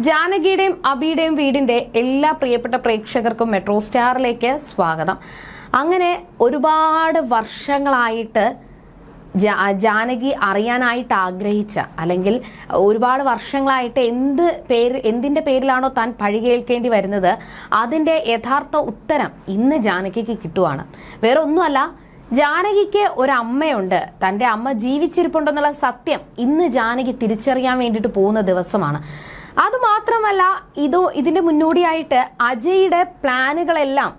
ജാനകിയുടെയും അബിയുടെയും വീടിന്റെ എല്ലാ പ്രിയപ്പെട്ട പ്രേക്ഷകർക്കും മെട്രോ സ്റ്റാറിലേക്ക് സ്വാഗതം. അങ്ങനെ ഒരുപാട് വർഷങ്ങളായിട്ട് ജാനകി അറിയാനായിട്ട് ആഗ്രഹിച്ച അല്ലെങ്കിൽ ഒരുപാട് വർഷങ്ങളായിട്ട് എന്ത് പേര് എന്തിന്റെ പേരിലാണോ താൻ പഴികേൽക്കേണ്ടി വരുന്നത് അതിന്റെ യഥാർത്ഥ ഉത്തരം ഇന്ന് ജാനകിക്ക് കിട്ടുവാണ്. വേറെ ഒന്നുമല്ല ജാനകിക്ക് ഒരമ്മയുണ്ട്. തന്റെ അമ്മ ജീവിച്ചിരിപ്പുണ്ടെന്നുള്ള സത്യം ഇന്ന് ജാനകി തിരിച്ചറിയാൻ വേണ്ടിയിട്ട് പോകുന്ന ദിവസമാണ്. അതുമാത്രമല്ല ഇതോ ഇതിന്റെ മുന്നോടിയായിട്ട് അജയുടെ പ്ലാനുകളെല്ലാം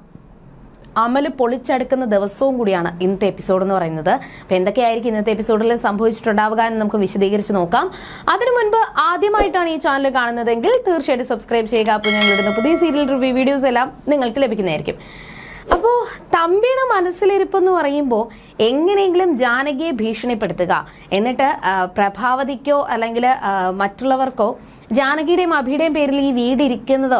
അമൽ പൊളിച്ചെടുക്കുന്ന ദിവസവും കൂടിയാണ് ഇന്നത്തെ എപ്പിസോഡ് എന്ന് പറയുന്നത്. അപ്പൊ എന്തൊക്കെയായിരിക്കും ഇന്നത്തെ എപ്പിസോഡിൽ സംഭവിച്ചിട്ടുണ്ടാവുക എന്ന് നമുക്ക് വിശദീകരിച്ച് നോക്കാം. അതിനു മുൻപ് ആദ്യമായിട്ടാണ് ഈ ചാനൽ കാണുന്നതെങ്കിൽ തീർച്ചയായിട്ടും സബ്സ്ക്രൈബ് ചെയ്യുക. അപ്പോൾ ഞങ്ങൾ ഇടുന്ന പുതിയ സീരിയൽ റിവ്യൂ വീഡിയോസ് എല്ലാം നിങ്ങൾക്ക് ലഭിക്കുന്നതായിരിക്കും. അപ്പോൾ തമ്പിയുടെ മനസ്സിലിരിപ്പ് എന്ന് പറയുമ്പോൾ എങ്ങനെയെങ്കിലും ജാനകിയെ ഭീഷണിപ്പെടുത്തുക. എന്നിട്ട് പ്രഭാവതിക്കോ അല്ലെങ്കിൽ മറ്റുള്ളവർക്കോ ജാനകിയുടെയും അഭിയുടെയും പേരിൽ ഈ വീട് ഇരിക്കുന്നതോ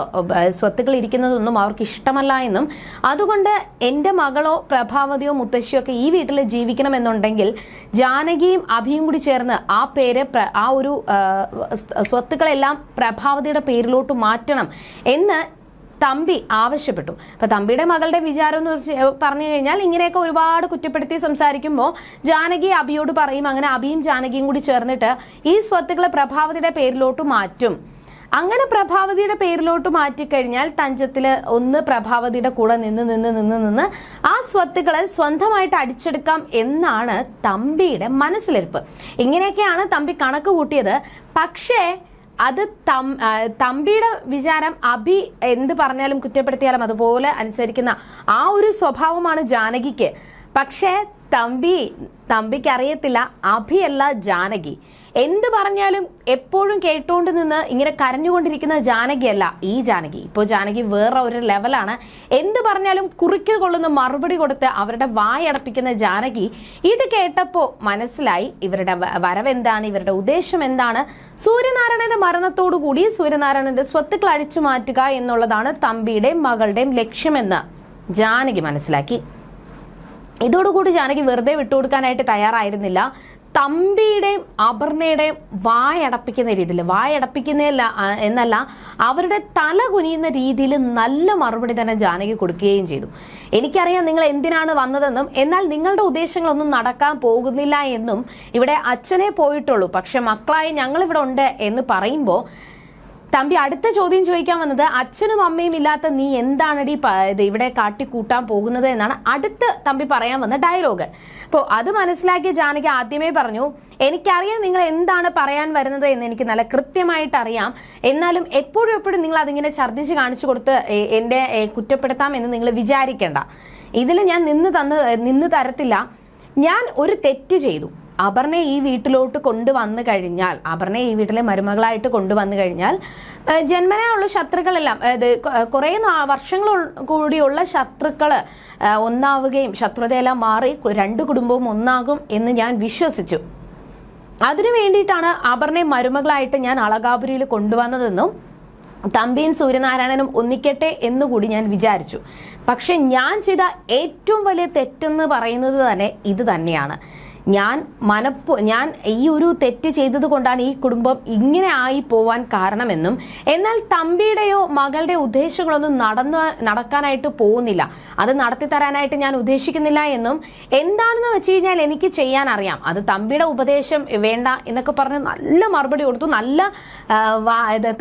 സ്വത്തുക്കൾ ഇരിക്കുന്നതൊന്നും അവർക്ക് ഇഷ്ടമല്ല എന്നും അതുകൊണ്ട് എന്റെ മകളോ പ്രഭാവതിയോ മുത്തശ്ശിയോ ഒക്കെ ഈ വീട്ടിൽ ജീവിക്കണമെന്നുണ്ടെങ്കിൽ ജാനകിയും അഭിയും കൂടി ചേർന്ന് ആ പേര് ആ ഒരു സ്വത്തുക്കളെല്ലാം പ്രഭാവതിയുടെ പേരിലോട്ട് മാറ്റണം എന്ന് തമ്പി ആവശ്യപ്പെട്ടു. അപ്പൊ തമ്പിയുടെ മകളുടെ വിചാരം എന്ന് പറഞ്ഞു കഴിഞ്ഞാൽ ഇങ്ങനെയൊക്കെ ഒരുപാട് കുറ്റപ്പെടുത്തി സംസാരിക്കുമ്പോൾ ജാനകി അബിയോട് പറയും അങ്ങനെ അബിയും ജാനകിയും കൂടി ചേർന്നിട്ട് ഈ സ്വത്തുക്കളെ പ്രഭാവതിയുടെ പേരിലോട്ട് മാറ്റും. അങ്ങനെ പ്രഭാവതിയുടെ പേരിലോട്ട് മാറ്റിക്കഴിഞ്ഞാൽ തഞ്ചത്തിൽ ഒന്ന് പ്രഭാവതിയുടെ കൂടെ നിന്ന് നിന്ന് നിന്ന് നിന്ന് ആ സ്വത്തുക്കളെ സ്വന്തമായിട്ട് അടിച്ചെടുക്കാം എന്നാണ് തമ്പിയുടെ മനസ്സിലിരിപ്പ്. ഇങ്ങനെയൊക്കെയാണ് തമ്പി കണക്ക് കൂട്ടിയത്. പക്ഷേ അത് തമ്പിയുടെ വിചാരം അഭി എന്ത് പറഞ്ഞാലും കുറ്റപ്പെടുത്തിയാലും അതുപോലെ അനുസരിക്കുന്ന ആ ഒരു സ്വഭാവമാണ് ജാനകിക്ക്. പക്ഷേ തമ്പി തമ്പിക്ക് അറിയത്തില്ല അഭിയല്ല ജാനകി. എന്ത് പറഞ്ഞാലും എപ്പോഴും കേട്ടോണ്ട് നിന്ന് ഇങ്ങനെ കരഞ്ഞുകൊണ്ടിരിക്കുന്ന ജാനകി അല്ല ഈ ജാനകി. ഇപ്പോൾ ജാനകി വേറെ ഒരു ലെവലാണ്. എന്ത് പറഞ്ഞാലും കുറിക്ക് കൊള്ളുന്ന മറുപടി കൊടുത്ത് അവരുടെ വായടപ്പിക്കുന്ന ജാനകി ഇത് കേട്ടപ്പോൾ മനസ്സിലായി ഇവരുടെ വരവെന്താണ് ഇവരുടെ ഉദ്ദേശം എന്താണ്. സൂര്യനാരായണന്റെ മരണത്തോടു കൂടി സൂര്യനാരായണന്റെ സ്വത്തുക്കൾ അഴിച്ചു മാറ്റുക എന്നുള്ളതാണ് തമ്പിയുടെയും മകളുടെയും ലക്ഷ്യമെന്ന് ജാനകി മനസ്സിലാക്കി. ഇതോടുകൂടി ജാനകി വെറുതെ വിട്ടുകൊടുക്കാനായിട്ട് തയ്യാറായിരുന്നില്ല. തമ്പിയുടെയും അപർണയുടെയും വായടപ്പിക്കുന്ന രീതിയിൽ വായടപ്പിക്കുന്നതല്ല എന്നല്ല അവരുടെ തല കുനിയുന്ന രീതിയിൽ നല്ല മറുപടി തന്നെ ജാനകി കൊടുക്കുകയും ചെയ്തു. എനിക്കറിയാം നിങ്ങൾ എന്തിനാണ് വന്നതെന്നും എന്നാൽ നിങ്ങളുടെ ഉദ്ദേശങ്ങളൊന്നും നടക്കാൻ പോകുന്നില്ല എന്നും ഇവിടെ അച്ഛനെ പോയിട്ടുള്ളൂ. പക്ഷെ മക്കളായ ഞങ്ങളിവിടെ ഉണ്ട് എന്ന് പറയുമ്പോൾ തമ്പി അടുത്ത ചോദ്യം ചോദിക്കാൻ വന്നത് അച്ഛനും അമ്മയും ഇല്ലാത്ത നീ എന്താണടി ഇവിടെ കാട്ടിക്കൂട്ടാൻ പോകുന്നത് എന്നാണ് അടുത്ത തമ്പി പറയാൻ വന്ന ഡയലോഗ്. അപ്പോൾ അത് മനസ്സിലാക്കിയ ജാനകി ആദ്യമേ പറഞ്ഞു എനിക്കറിയാം നിങ്ങൾ എന്താണ് പറയാൻ വരുന്നത് എന്ന് എനിക്ക് നല്ല കൃത്യമായിട്ട് അറിയാം. എന്നാലും എപ്പോഴും എപ്പോഴും നിങ്ങൾ അതിങ്ങനെ ഛർദ്ദിച്ച് കാണിച്ചു കൊടുത്ത് എന്റെ കുറ്റപ്പെടുത്താം എന്ന് നിങ്ങൾ വിചാരിക്കേണ്ട. ഇതിൽ ഞാൻ നിന്ന് തന്ന് നിന്ന് തരത്തില്ല. ഞാൻ ഒരു തെറ്റ് ചെയ്തു. അപർണയെ ഈ വീട്ടിലോട്ട് കൊണ്ടുവന്നു കഴിഞ്ഞാൽ അപർണയെ ഈ വീട്ടിലെ മരുമകളായിട്ട് കൊണ്ടുവന്നു കഴിഞ്ഞാൽ ജന്മനായുള്ള ശത്രുക്കളെല്ലാം അതായത് കുറേ വർഷങ്ങൾ കൂടിയുള്ള ശത്രുക്കൾ ഒന്നാവുകയും ശത്രുതയെല്ലാം മാറി രണ്ട് കുടുംബവും ഒന്നാകും എന്ന് ഞാൻ വിശ്വസിച്ചു. അതിനു വേണ്ടിയിട്ടാണ് അപർണയെ മരുമകളായിട്ട് ഞാൻ അളകാപുരിയിൽ കൊണ്ടുവന്നതെന്നും തമ്പിയും സൂര്യനാരായണനും ഒന്നിക്കട്ടെ എന്നുകൂടി ഞാൻ വിചാരിച്ചു. പക്ഷെ ഞാൻ ചെയ്ത ഏറ്റവും വലിയ തെറ്റെന്ന് പറയുന്നത് തന്നെ ഇത് തന്നെയാണ്. ഞാൻ മനപ്പോ ഞാൻ ഈ ഒരു തെറ്റ് ചെയ്തത് കൊണ്ടാണ് ഈ കുടുംബം ഇങ്ങനെ ആയി പോവാൻ കാരണമെന്നും എന്നാൽ തമ്പിയുടെയോ മകളുടെ ഉദ്ദേശങ്ങളൊന്നും നടന്ന് നടക്കാനായിട്ട് പോകുന്നില്ല. അത് നടത്തി തരാനായിട്ട് ഞാൻ ഉദ്ദേശിക്കുന്നില്ല എന്നും എന്താണെന്ന് വെച്ച് കഴിഞ്ഞാൽ എനിക്ക് ചെയ്യാൻ അറിയാം. അത് തമ്പിയുടെ ഉപദേശം വേണ്ട എന്നൊക്കെ പറഞ്ഞ് നല്ല മറുപടി കൊടുത്തു. നല്ല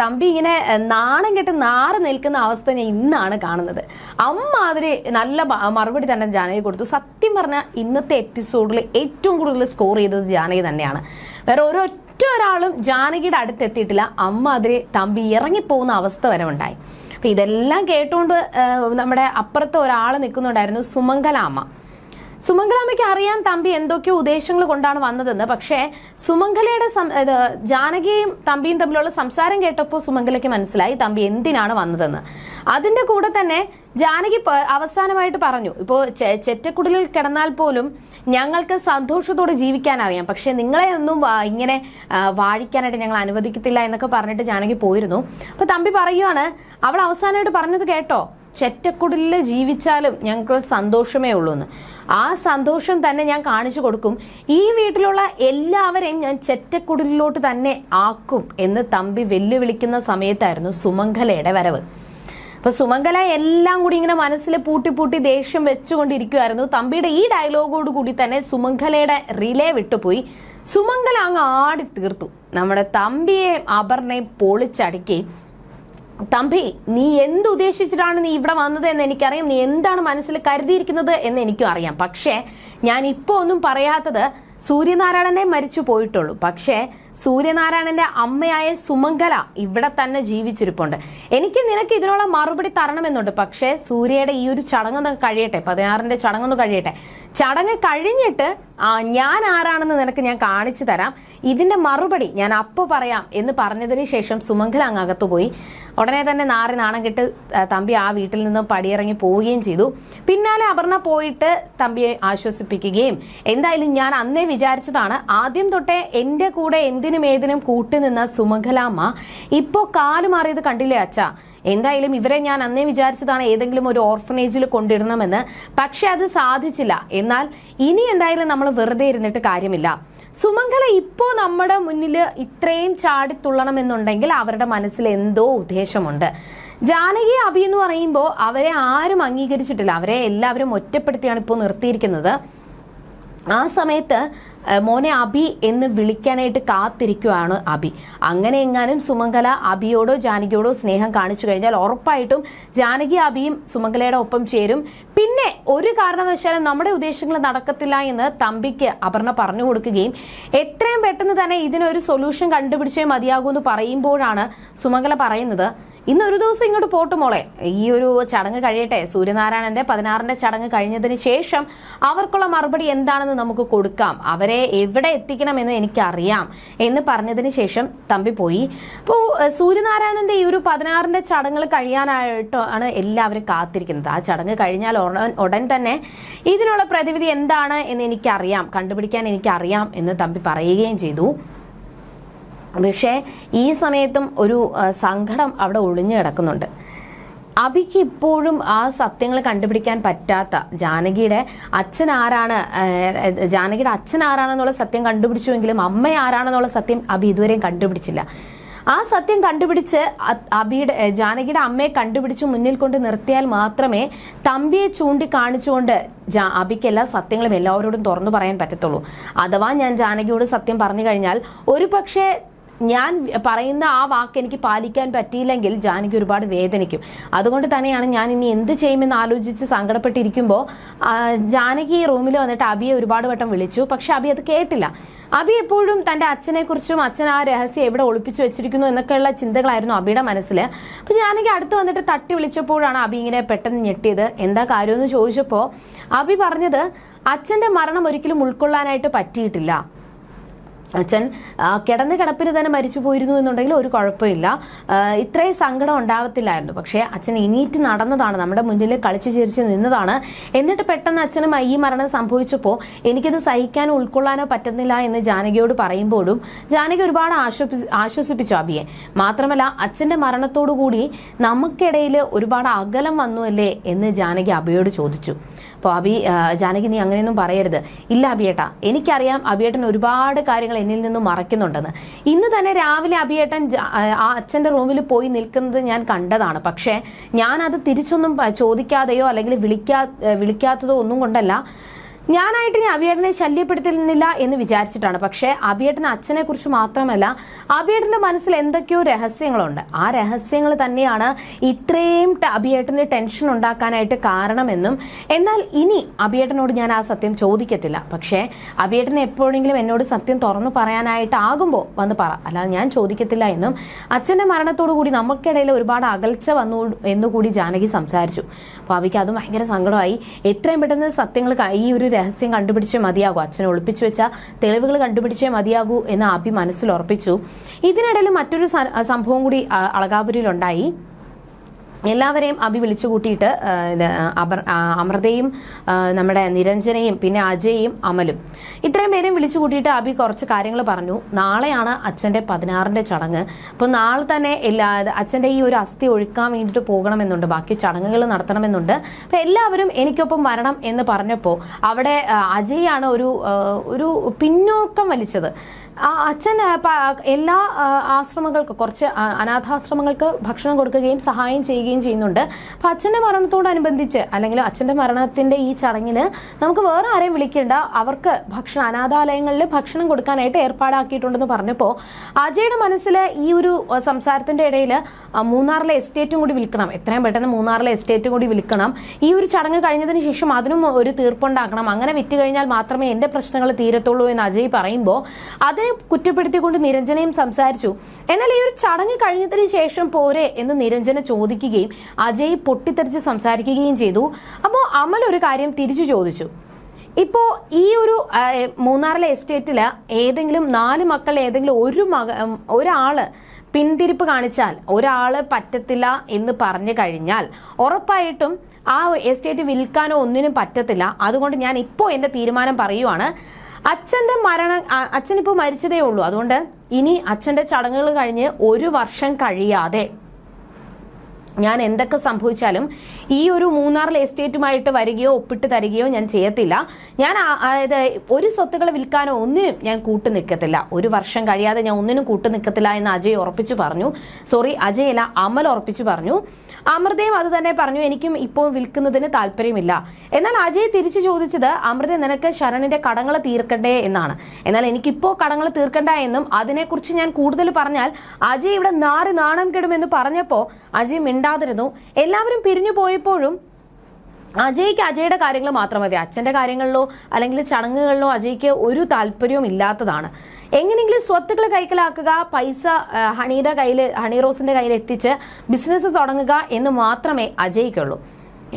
തമ്പി ഇങ്ങനെ നാണം കെട്ട് നാറ് നിൽക്കുന്ന അവസ്ഥ ഞാൻ ഇന്നാണ് കാണുന്നത്. അമ്മാതിരി നല്ല മറുപടി തന്നെ ജാനകി കൊടുത്തു. സത്യം പറഞ്ഞാൽ ഇന്നത്തെ എപ്പിസോഡിൽ ഏറ്റവും കൂടുതൽ സ്കോർ ചെയ്തത് ജാനകി തന്നെയാണ്. വേറെ ഒരൊറ്റ ഒരാളും ജാനകിയുടെ അടുത്ത് എത്തിയിട്ടില്ല അമ്മ അതിരെ തമ്പി ഇറങ്ങിപ്പോകുന്ന അവസ്ഥ വരെ ഉണ്ടായി. അപ്പം ഇതെല്ലാം കേട്ടുകൊണ്ട് നമ്മുടെ അപ്പുറത്ത് ഒരാൾ നിൽക്കുന്നുണ്ടായിരുന്നു സുമംഗലാമ്മ. സുമംഗലാമ്മയ്ക്ക് അറിയാൻ തമ്പി എന്തൊക്കെയോ ഉദ്ദേശങ്ങൾ കൊണ്ടാണ് വന്നതെന്ന്. പക്ഷേ സുമംഗലയുടെ ജാനകിയും തമ്പിയും തമ്മിലുള്ള സംസാരം കേട്ടപ്പോൾ സുമംഗലയ്ക്ക് മനസ്സിലായി തമ്പി എന്തിനാണ് വന്നതെന്ന്. അതിന്റെ കൂടെ തന്നെ ജാനകി അവസാനമായിട്ട് പറഞ്ഞു ഇപ്പോൾ ചെറ്റക്കുടലിൽ കിടന്നാൽ പോലും ഞങ്ങൾക്ക് സന്തോഷത്തോടെ ജീവിക്കാൻ അറിയാം. പക്ഷെ നിങ്ങളെ ഒന്നും ഇങ്ങനെ വാഴിക്കാനായിട്ട് ഞങ്ങൾ അനുവദിക്കത്തില്ല എന്നൊക്കെ പറഞ്ഞിട്ട് ജാനകി പോയിരുന്നു. അപ്പോൾ തമ്പി പറയുവാണ് അവൾ അവസാനമായിട്ട് പറഞ്ഞത് കേട്ടോ ചെറ്റക്കുടലിൽ ജീവിച്ചാലും ഞങ്ങൾക്ക് സന്തോഷമേ ഉള്ളൂ എന്ന് ആ സന്തോഷം തന്നെ ഞാൻ കാണിച്ചു കൊടുക്കും. ഈ വീട്ടിലുള്ള എല്ലാവരെയും ഞാൻ ചെറ്റക്കുടലിലോട്ട് തന്നെ ആക്കും എന്ന് തമ്പി വെല്ലുവിളിക്കുന്ന സമയത്തായിരുന്നു സുമംഗലയുടെ വരവ്. അപ്പൊ സുമംഗല എല്ലാം കൂടി ഇങ്ങനെ മനസ്സിൽ പൂട്ടി പൂട്ടി ദേഷ്യം വെച്ചുകൊണ്ടിരിക്കുമായിരുന്നു തമ്പിയുടെ ഈ ഡയലോഗോട് കൂടി തന്നെ സുമംഗലയുടെ റിലേ വിട്ടുപോയി. സുമംഗല അങ്ങ് ആടി തീർത്തു നമ്മുടെ തമ്പിയെ അപർണയും പൊളിച്ചടുക്കുകയും തമ്പി നീ എന്ത് ഉദ്ദേശിച്ചിട്ടാണ് നീ ഇവിടെ വന്നത് എന്ന് എനിക്കറിയാം. നീ എന്താണ് മനസ്സിൽ കരുതിയിരിക്കുന്നത് എന്ന് എനിക്കും അറിയാം. പക്ഷേ ഞാൻ ഇപ്പോൾ ഒന്നും പറയാത്തത് സൂര്യനാരായണനെ മരിച്ചു പോയിട്ടുള്ളൂ. പക്ഷേ സൂര്യനാരായണന്റെ അമ്മയായ സുമംഗല ഇവിടെ തന്നെ ജീവിച്ചിരിപ്പുണ്ട്. എനിക്ക് നിനക്ക് ഇതിനുള്ള മറുപടി തരണമെന്നുണ്ട്. പക്ഷേ സൂര്യയുടെ ഈ ഒരു ചടങ്ങൊന്ന് കഴിയട്ടെ. പതിനാറിന്റെ ചടങ്ങൊന്ന് കഴിയട്ടെ. ചടങ്ങ് കഴിഞ്ഞിട്ട് ഞാൻ ആരാണെന്ന് നിനക്ക് ഞാൻ കാണിച്ചു തരാം. ഇതിന്റെ മറുപടി ഞാൻ അപ്പോൾ പറയാം എന്ന് പറഞ്ഞതിന് ശേഷം സുമംഗല അങ്ങ് അകത്തു പോയി. ഉടനെ തന്നെ നാറി നാണം കെട്ട് തമ്പി ആ വീട്ടിൽ നിന്ന് പടിയിറങ്ങി പോവുകയും ചെയ്തു. പിന്നാലെ അപർണ പോയിട്ട് തമ്പിയെ ആശ്വസിപ്പിക്കുകയും എന്തായാലും ഞാൻ അന്നേ വിചാരിച്ചതാണ് ആദ്യം തൊട്ടേ എന്റെ കൂടെ എന്തിനും ഏതിനും കൂട്ടുനിന്ന സുമംഗലാമ്മ ഇപ്പോ കാലു മാറിയത് കണ്ടില്ലേ അച്ഛാ? എന്തായാലും ഇവരെ ഞാൻ അന്നേ വിചാരിച്ചതാണ് ഏതെങ്കിലും ഒരു ഓർഫനേജിൽ കൊണ്ടിടണമെന്ന് പക്ഷെ അത് സാധിച്ചില്ല. എന്നാൽ ഇനി എന്തായാലും നമ്മൾ വെറുതെ ഇരുന്നിട്ട് കാര്യമില്ല. സുമംഗല ഇപ്പോ നമ്മുടെ മുന്നിൽ ഇത്രയും ചാടിത്തുള്ളണമെന്നുണ്ടെങ്കിൽ അവരുടെ മനസ്സിൽ എന്തോ ഉദ്ദേശമുണ്ട്. ജാനകി അഭി എന്ന് പറയുമ്പോൾ അവരെ ആരും അംഗീകരിച്ചിട്ടില്ല. അവരെ എല്ലാവരും ഒറ്റപ്പെടുത്തിയാണ് ഇപ്പോൾ നിർത്തിയിരിക്കുന്നത്. ആ സമയത്ത് മോനെ അബി എന്ന് വിളിക്കാനായിട്ട് കാത്തിരിക്കുകയാണ് അബി അങ്ങനെ എങ്ങാനും സുമംഗല അബിയോടോ ജാനകിയോടോ സ്നേഹം കാണിച്ചു കഴിഞ്ഞാൽ ഉറപ്പായിട്ടും ജാനകി അബിയും സുമംഗലയുടെ ഒപ്പം ചേരും. പിന്നെ ഒരു കാരണവശാലും നമ്മുടെ ഉദ്ദേശങ്ങൾ നടക്കത്തില്ല എന്ന് തമ്പിക്ക് അപർണ പറഞ്ഞു കൊടുക്കുകയും എത്രയും പെട്ടെന്ന് തന്നെ ഇതിനൊരു സൊല്യൂഷൻ കണ്ടുപിടിച്ചേ മതിയാകൂ എന്ന് പറയുമ്പോഴാണ് സുമംഗല പറയുന്നത്. ഇന്ന് ഒരു ദിവസം ഇങ്ങോട്ട് പോട്ടു മോളെ. ഈ ഒരു ചടങ്ങ് കഴിയട്ടെ. സൂര്യനാരായണന്റെ പതിനാറിന്റെ ചടങ്ങ് കഴിഞ്ഞതിന് ശേഷം അവർക്കുള്ള മറുപടി എന്താണെന്ന് നമുക്ക് കൊടുക്കാം. അവരെ എവിടെ എത്തിക്കണം എത്തിക്കണമെന്ന് എനിക്കറിയാം എന്ന് പറഞ്ഞതിന് ശേഷം തമ്പി പോയി. അപ്പോൾ സൂര്യനാരായണന്റെ ഈ ഒരു പതിനാറിന്റെ ചടങ്ങുകൾ ആണ് എല്ലാവരും കാത്തിരിക്കുന്നത്. ആ ചടങ്ങ് കഴിഞ്ഞാൽ ഉടൻ തന്നെ ഇതിനുള്ള പ്രതിവിധി എന്താണ് എന്ന് എനിക്കറിയാം. കണ്ടുപിടിക്കാൻ എനിക്കറിയാം എന്ന് തമ്പി പറയുകയും ചെയ്തു. പക്ഷേ ഈ സമയത്തും ഒരു സങ്കടം അവിടെ ഒളിഞ്ഞു കിടക്കുന്നുണ്ട്. അബിക്ക് ഇപ്പോഴും ആ സത്യങ്ങൾ കണ്ടുപിടിക്കാൻ പറ്റാത്ത ജാനകിയുടെ അച്ഛൻ ആരാണ് ജാനകിയുടെ അച്ഛൻ ആരാണെന്നുള്ള സത്യം കണ്ടുപിടിച്ചുവെങ്കിലും അമ്മ ആരാണെന്നുള്ള സത്യം അബി ഇതുവരെയും കണ്ടുപിടിച്ചില്ല. ആ സത്യം കണ്ടുപിടിച്ച് അബിയുടെ ജാനകിയുടെ അമ്മയെ കണ്ടുപിടിച്ച് മുന്നിൽ കൊണ്ട് നിർത്തിയാൽ മാത്രമേ തമ്പിയെ ചൂണ്ടിക്കാണിച്ചുകൊണ്ട് ജാ അബിക്ക് എല്ലാ സത്യങ്ങളും എല്ലാവരോടും തുറന്നു പറയാൻ പറ്റത്തുള്ളൂ. അഥവാ ഞാൻ ജാനകിയോട് സത്യം പറഞ്ഞു കഴിഞ്ഞാൽ ഒരു പക്ഷേ ഞാൻ പറയുന്ന ആ വാക്ക് എനിക്ക് പാലിക്കാൻ പറ്റിയില്ലെങ്കിൽ ജാനകി ഒരുപാട് വേദനിക്കും. അതുകൊണ്ട് തന്നെയാണ് ഞാൻ ഇനി എന്ത് ചെയ്യുമെന്ന് ആലോചിച്ച് സങ്കടപ്പെട്ടിരിക്കുമ്പോൾ ജാനകി റൂമിൽ വന്നിട്ട് അബിയെ ഒരുപാട് വട്ടം വിളിച്ചു. പക്ഷെ അബി അത് കേട്ടില്ല. അബി എപ്പോഴും തന്റെ അച്ഛനെക്കുറിച്ചും അച്ഛൻ ആ രഹസ്യം എവിടെ ഒളിപ്പിച്ചു വെച്ചിരിക്കുന്നു എന്നൊക്കെയുള്ള ചിന്തകളായിരുന്നു അബിയുടെ മനസ്സിൽ അപ്പോൾ ജാനകി അടുത്ത് വന്നിട്ട് തട്ടി വിളിച്ചപ്പോഴാണ് അബി ഇങ്ങനെ പെട്ടെന്ന് ഞെട്ടിയത്. എന്താ കാര്യമെന്ന് ചോദിച്ചപ്പോൾ അബി പറഞ്ഞത് അച്ഛന്റെ മരണം ഒരിക്കലും ഉൾക്കൊള്ളാനായിട്ട് പറ്റിയിട്ടില്ല. അച്ഛൻ കിടന്ന് കിടപ്പിന് തന്നെ മരിച്ചു പോയിരുന്നു എന്നുണ്ടെങ്കിൽ ഒരു കുഴപ്പമില്ല. ഇത്രയും സങ്കടം ഉണ്ടാവത്തില്ലായിരുന്നു. പക്ഷേ അച്ഛൻ എണീറ്റ് നടന്നതാണ് നമ്മുടെ മുന്നിൽ കളിച്ചു ചിരിച്ച് നിന്നതാണ്. എന്നിട്ട് പെട്ടെന്ന് അച്ഛനും ഈ മരണം സംഭവിച്ചപ്പോൾ എനിക്കത് സഹിക്കാനോ ഉൾക്കൊള്ളാനോ പറ്റുന്നില്ല എന്ന് ജാനകിയോട് പറയുമ്പോഴും ജാനകി ഒരുപാട് ആശ്വസി ആശ്വസിപ്പിച്ചു അബിയെ. മാത്രമല്ല അച്ഛന്റെ മരണത്തോടു കൂടി നമുക്കിടയിൽ ഒരുപാട് അകലം വന്നു അല്ലേ എന്ന് ജാനകി അബിയോട് ചോദിച്ചു. അപ്പോൾ അബി ജാനകി നീ അങ്ങനെയൊന്നും പറയരുത്. ഇല്ല അബിയേട്ടാ എനിക്കറിയാം അബിയേട്ടൻ ഒരുപാട് കാര്യങ്ങൾ എന്നിൽ നിന്നും മറയ്ക്കുന്നുണ്ടെന്ന്. ഇന്ന് തന്നെ രാവിലെ അബിയേട്ടൻ അച്ഛന്റെ റൂമിൽ പോയി നിൽക്കുന്നത് ഞാൻ കണ്ടതാണ്. പക്ഷേ ഞാനത് തിരിച്ചൊന്നും ചോദിക്കാതെയോ അല്ലെങ്കിൽ വിളിക്കാ വിളിക്കാത്തതോ ഒന്നും കൊണ്ടല്ല. ഞാനായിട്ട് ഇനി അബിയേട്ടനെ ശല്യപ്പെടുത്തുന്നില്ല എന്ന് വിചാരിച്ചിട്ടാണ്. പക്ഷേ അബിയേട്ടൻ അച്ഛനെ കുറിച്ച് മാത്രമല്ല അബിയേട്ടന്റെ മനസ്സിൽ എന്തൊക്കെയോ രഹസ്യങ്ങളുണ്ട്. ആ രഹസ്യങ്ങൾ തന്നെയാണ് ഇത്രയും അബിയേട്ടന് ടെൻഷൻ ഉണ്ടാക്കാനായിട്ട് കാരണമെന്നും എന്നാൽ ഇനി അബിയേട്ടനോട് ഞാൻ ആ സത്യം ചോദിക്കത്തില്ല. പക്ഷേ അബിയേട്ടൻ എപ്പോഴെങ്കിലും എന്നോട് സത്യം തുറന്നു പറയാനായിട്ട് പറയാനായിട്ടാകുമ്പോൾ വന്ന് പറ. അല്ലാതെ ഞാൻ ചോദിക്കത്തില്ല എന്നും അച്ഛന്റെ മരണത്തോടു കൂടി നമുക്കിടയിൽ ഒരുപാട് അകൽച്ച വന്നു എന്നുകൂടി ജാനകി സംസാരിച്ചു. അപ്പോൾ അബിക്ക് അത് ഭയങ്കര സങ്കടമായി. എത്രയും പെട്ടെന്ന് സത്യങ്ങൾ ഈ ഒരു രഹസ്യം കണ്ടുപിടിച്ചേ മതിയാകൂ. അച്ഛനെ ഒളിപ്പിച്ചു വെച്ച തെളിവുകൾ കണ്ടുപിടിച്ചേ മതിയാകൂ എന്ന് ആബി മനസ്സിൽ ഉറപ്പിച്ചു. ഇതിനിടയിൽ മറ്റൊരു സംഭവം കൂടി അളകാപുരിയിലുണ്ടായി. എല്ലാവരെയും അഭി വിളിച്ചു കൂട്ടിയിട്ട് അമൃതയും നമ്മുടെ നിരഞ്ജനയും പിന്നെ അജയും അമലും. ഇത്രയും പേരെയും വിളിച്ചു കൂട്ടിയിട്ട് അഭി കുറച്ച് കാര്യങ്ങൾ പറഞ്ഞു. നാളെയാണ് അച്ഛന്റെ പതിനാറിന്റെ ചടങ്ങ്. അപ്പോൾ നാളെ തന്നെ എല്ലാ അച്ഛന്റെ ഈ ഒരു അസ്ഥി ഒഴുക്കാൻ വേണ്ടിയിട്ട് പോകണമെന്നുണ്ട്. ബാക്കി ചടങ്ങുകൾ നടത്തണമെന്നുണ്ട്. അപ്പോൾ എല്ലാവരും എനിക്കൊപ്പം വരണം എന്ന് പറഞ്ഞപ്പോൾ അവിടെ അജയാണ് ഒരു ഒരു പിന്നോക്കം വലിച്ചത്. അച്ഛൻ എല്ലാ ആശ്രമങ്ങൾക്കും കുറച്ച് അനാഥാശ്രമങ്ങൾക്ക് ഭക്ഷണം കൊടുക്കുകയും സഹായം ചെയ്യുകയും ചെയ്യുന്നുണ്ട്. അപ്പം അച്ഛന്റെ മരണത്തോടനുബന്ധിച്ച് അല്ലെങ്കിൽ അച്ഛന്റെ മരണത്തിന്റെ ഈ ചടങ്ങിന് നമുക്ക് വേറെ ആരെയും വിളിക്കേണ്ട അവർക്ക് ഭക്ഷണം അനാഥാലയങ്ങളിൽ ഭക്ഷണം കൊടുക്കാനായിട്ട് ഏർപ്പാടാക്കിയിട്ടുണ്ടെന്ന് പറഞ്ഞപ്പോൾ അജയുടെ മനസ്സിൽ ഈ ഒരു സംസാരത്തിന്റെ ഇടയിൽ മൂന്നാറിലെ എസ്റ്റേറ്റും കൂടി വിൽക്കണം. എത്രയും പെട്ടെന്ന് മൂന്നാറിലെ എസ്റ്റേറ്റും കൂടി വിൽക്കണം. ഈ ഒരു ചടങ്ങ് കഴിഞ്ഞതിന് ശേഷം അതിനും ഒരു തീർപ്പുണ്ടാക്കണം. അങ്ങനെ വിറ്റ് കഴിഞ്ഞാൽ മാത്രമേ എന്റെ പ്രശ്നങ്ങൾ തീരത്തുള്ളൂ എന്ന് അജയ് പറയുമ്പോൾ അതിനെ കുറ്റപ്പെടുത്തിക്കൊണ്ട് നിരഞ്ജനയും സംസാരിച്ചു. എന്നാൽ ഈ ഒരു ചടങ്ങ് കഴിഞ്ഞതിന് ശേഷം പോരെ എന്ന് നിരഞ്ജന ചോദിക്കുകയും അജയ് പൊട്ടിത്തെറിച്ച് സംസാരിക്കുകയും ചെയ്തു. അപ്പോൾ അമൽ ഒരു കാര്യം തിരിച്ചു ചോദിച്ചു. ഇപ്പോൾ ഈ ഒരു മൂന്നാറിലെ എസ്റ്റേറ്റിൽ ഏതെങ്കിലും നാല് മക്കൾ ഏതെങ്കിലും ഒരു മക ഉം, ഒരാൾ പിന്തിരിപ്പ് കാണിച്ചാൽ ഒരാൾ പറ്റത്തില്ല എന്ന് പറഞ്ഞു കഴിഞ്ഞാൽ ഉറപ്പായിട്ടും ആ എസ്റ്റേറ്റ് വിൽക്കാനോ ഒന്നിനും പറ്റത്തില്ല. അതുകൊണ്ട് ഞാൻ ഇപ്പോൾ എന്റെ തീരുമാനം പറയുവാണ്. അച്ഛന്റെ മരണം അച്ഛൻ അച്ഛനിപ്പോൾ മരിച്ചതേ ഉള്ളൂ. അതുകൊണ്ട് ഇനി അച്ഛന്റെ ചടങ്ങുകൾ കഴിഞ്ഞ് ഒരു വർഷം കഴിയാതെ ഞാൻ എന്തൊക്കെ സംഭവിച്ചാലും ഈ ഒരു മൂന്നാറിലെ എസ്റ്റേറ്റുമായിട്ട് വരികയോ ഒപ്പിട്ട് തരികയോ ഞാൻ ചെയ്യത്തില്ല. ഞാൻ അതായത് ഒരു സ്വത്തുകൾ വിൽക്കാനോ ഒന്നിനും ഞാൻ കൂട്ടു നിൽക്കത്തില്ല. ഒരു വർഷം കഴിയാതെ ഞാൻ ഒന്നിനും കൂട്ടു നിൽക്കത്തില്ല എന്ന് അജയ് ഉറപ്പിച്ചു പറഞ്ഞു. സോറി അജയ് അല്ല അമൽ ഉറപ്പിച്ചു പറഞ്ഞു. അമൃതയും അത് തന്നെ പറഞ്ഞു എനിക്കും ഇപ്പോൾ വിൽക്കുന്നതിന് താല്പര്യമില്ല. എന്നാൽ അജയ് തിരിച്ചു ചോദിച്ചത് അമൃത നിനക്ക് ശരണിന്റെ കടങ്ങൾ തീർക്കണ്ടേ? എന്നാണ്. എന്നാൽ എനിക്കിപ്പോൾ കടങ്ങൾ തീർക്കണ്ട എന്നും അതിനെക്കുറിച്ച് ഞാൻ കൂടുതൽ പറഞ്ഞാൽ അജയ് ഇവിടെ നാറ് നാണം കെടുമെന്ന് പറഞ്ഞപ്പോൾ അജയ് മിണ്ടാതിരുന്നു. എല്ലാവരും പിരിഞ്ഞു പോയപ്പോഴും അജയ്ക്ക് അജയുടെ കാര്യങ്ങൾ മാത്രം മതി. അച്ഛന്റെ കാര്യങ്ങളിലോ അല്ലെങ്കിൽ ചടങ്ങുകളിലോ അജയ്ക്ക് ഒരു താല്പര്യവും ഇല്ലാത്തതാണ്. എങ്ങനെയെങ്കിലും സ്വത്തുക്കൾ കൈക്കലാക്കുക പൈസ ഹണിയുടെ കയ്യിൽ ഹണി റോസിന്റെ കയ്യിൽ എത്തിച്ച് ബിസിനസ് തുടങ്ങുക എന്ന് മാത്രമേ അജയ്ക്കുള്ളൂ.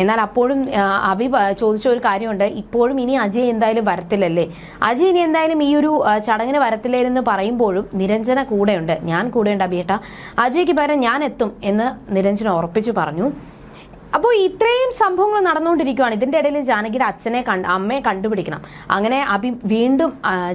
എന്നാൽ അപ്പോഴും അഭി ചോദിച്ച ഒരു കാര്യമുണ്ട്. ഇപ്പോഴും ഇനി അജയ് എന്തായാലും വരത്തില്ലല്ലേ? അജയ് ഇനി എന്തായാലും ഈ ഒരു ചടങ്ങിന് വരത്തില്ലേ എന്ന് പറയുമ്പോഴും നിരഞ്ജന കൂടെയുണ്ട്. ഞാൻ കൂടെയുണ്ട് അഭിയേട്ട. അജയ്ക്ക് പകരം ഞാൻ എത്തും എന്ന് നിരഞ്ജന ഉറപ്പിച്ചു പറഞ്ഞു. അപ്പോൾ ഇത്രയും സംഭവങ്ങൾ നടന്നുകൊണ്ടിരിക്കുകയാണ് ഇതിന്റെ ഇടയിൽ ജാനകിയുടെ അച്ഛനെ കണ്ട് അമ്മയെ കണ്ടുപിടിക്കണം. അങ്ങനെ അഭി വീണ്ടും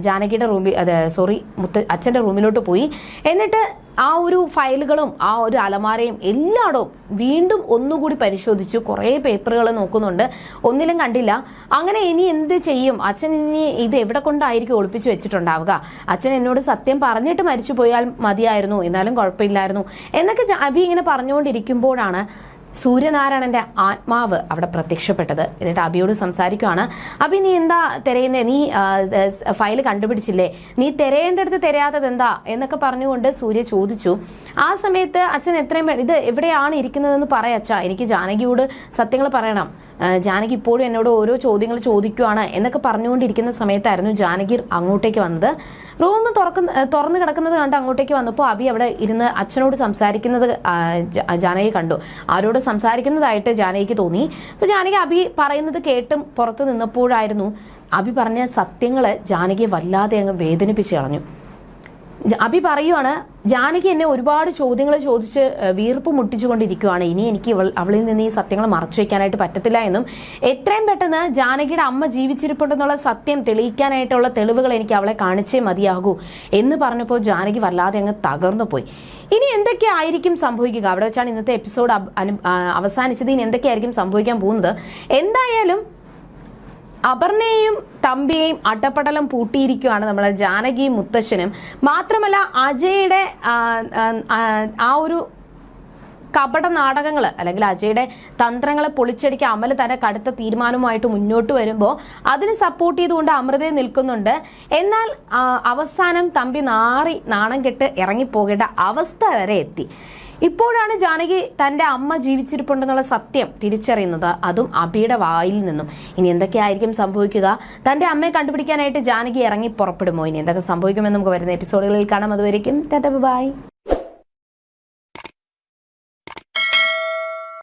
ജാനകിയുടെ റൂമിൽ അതെ സോറി മുത്ത അച്ഛന്റെ റൂമിലോട്ട് പോയി. എന്നിട്ട് ആ ഒരു ഫയലുകളും ആ ഒരു അലമാരയും എല്ലായിടവും വീണ്ടും ഒന്നുകൂടി പരിശോധിച്ചു. കുറേ പേപ്പറുകൾ നോക്കുന്നുണ്ട്. ഒന്നിലും കണ്ടില്ല. അങ്ങനെ ഇനി എന്ത് ചെയ്യും? അച്ഛൻ ഇനി ഇത് എവിടെ കൊണ്ടായിരിക്കും ഒളിപ്പിച്ചു വെച്ചിട്ടുണ്ടാവുക? അച്ഛൻ എന്നോട് സത്യം പറഞ്ഞിട്ട് മരിച്ചു പോയാൽ മതിയായിരുന്നു. എന്നാലും കുഴപ്പമില്ലായിരുന്നു. എന്നൊക്കെ അബി ഇങ്ങനെ പറഞ്ഞുകൊണ്ടിരിക്കുമ്പോഴാണ് സൂര്യനാരായണന്റെ ആത്മാവ് അവിടെ പ്രത്യക്ഷപ്പെട്ടത്. എന്നിട്ട് അബിയോട് സംസാരിക്കുവാണ് അബി നീ എന്താ തിരയുന്നേ? നീ ഫയൽ കണ്ടുപിടിച്ചില്ലേ? നീ തിരയേണ്ടടുത്ത് തിരയാത്തത് എന്താ? എന്നൊക്കെ പറഞ്ഞുകൊണ്ട് സൂര്യ ചോദിച്ചു ആ സമയത്ത് അച്ഛൻ എത്രയും ഇത് എവിടെയാണ് ഇരിക്കുന്നതെന്ന് പറയച്ചാ എനിക്ക് ജാനകിയോട് സത്യങ്ങൾ പറയണം. ജാനകി ഇപ്പോഴും എന്നോട് ഓരോ ചോദ്യങ്ങൾ ചോദിക്കുവാണ് എന്നൊക്കെ പറഞ്ഞുകൊണ്ടിരിക്കുന്ന സമയത്തായിരുന്നു ജാനകി അങ്ങോട്ടേക്ക് വന്നത്. റൂം തുറക്കുന്ന തുറന്നു കിടക്കുന്നത് കണ്ട് അങ്ങോട്ടേക്ക് വന്നപ്പോൾ അബി അവിടെ ഇരുന്ന് അച്ഛനോട് സംസാരിക്കുന്നത് ജാനകി കണ്ടു. ആരോട് സംസാരിക്കുന്നതായിട്ട് ജാനകിക്ക് തോന്നി. അപ്പോൾ ജാനകി അബി പറയുന്നത് കേട്ടും പുറത്ത് നിന്നപ്പോഴായിരുന്നു അബി പറഞ്ഞ സത്യങ്ങൾ ജാനകിയെ വല്ലാതെ അങ്ങ് വേദനിപ്പിച്ച് കളഞ്ഞു. അഭി പറയുവാണ് ജാനകി എന്നെ ഒരുപാട് ചോദ്യങ്ങൾ ചോദിച്ച് വീർപ്പ് മുട്ടിച്ചുകൊണ്ടിരിക്കുകയാണ് ഇനി എനിക്ക് അവളിൽ നിന്ന് ഈ സത്യങ്ങൾ മറച്ചു വയ്ക്കാനായിട്ട് പറ്റത്തില്ല എന്നും എത്രയും പെട്ടെന്ന് ജാനകിയുടെ അമ്മ ജീവിച്ചിരിപ്പുണ്ടെന്നുള്ള സത്യം തെളിയിക്കാനായിട്ടുള്ള തെളിവുകൾ എനിക്ക് അവളെ കാണിച്ചേ മതിയാകൂ എന്ന് പറഞ്ഞപ്പോൾ ജാനകി വല്ലാതെ അങ്ങ് തകർന്നു പോയി. ഇനി എന്തൊക്കെ ആയിരിക്കും സംഭവിക്കുക? അവിടെ വെച്ചാണ് ഇന്നത്തെ എപ്പിസോഡ് അവസാനിച്ചത്. ഇനി എന്തൊക്കെയായിരിക്കും സംഭവിക്കാൻ പോകുന്നത്? എന്തായാലും അപർണയെയും തമ്പിയെയും അട്ടപ്പടലം പൂട്ടിയിരിക്കുകയാണ് നമ്മുടെ ജാനകി മുത്തശ്ശനും. മാത്രമല്ല അജയുടെ ആ, ഒരു കപട നാടകങ്ങൾ അല്ലെങ്കിൽ അജയുടെ തന്ത്രങ്ങളെ പൊളിച്ചടിക്കാൻ അമൽ തന്നെ കടുത്ത തീരുമാനവുമായിട്ട് മുന്നോട്ട് വരുമ്പോൾ അതിന് സപ്പോർട്ട് ചെയ്തുകൊണ്ട് അമൃതയെ നിൽക്കുന്നുണ്ട്. എന്നാൽ അവസാനം തമ്പി നാറി നാണം കെട്ട് ഇറങ്ങിപ്പോകേണ്ട അവസ്ഥ വരെ എത്തി. ഇപ്പോഴാണ് ജാനകി തന്റെ അമ്മ ജീവിച്ചിരിപ്പുണ്ടെന്നുള്ള സത്യം തിരിച്ചറിയുന്നത്. അതും അബിയുടെ വായിൽ നിന്നും. ഇനി എന്തൊക്കെയായിരിക്കും സംഭവിക്കുക? തന്റെ അമ്മയെ കണ്ടുപിടിക്കാനായിട്ട് ജാനകി ഇറങ്ങി പുറപ്പെടുമോ? ഇനി എന്തൊക്കെ സംഭവിക്കുമെന്ന് നമുക്ക് വരുന്ന എപ്പിസോഡുകളിൽ കാണാം. അതുവരെയും ബൈ.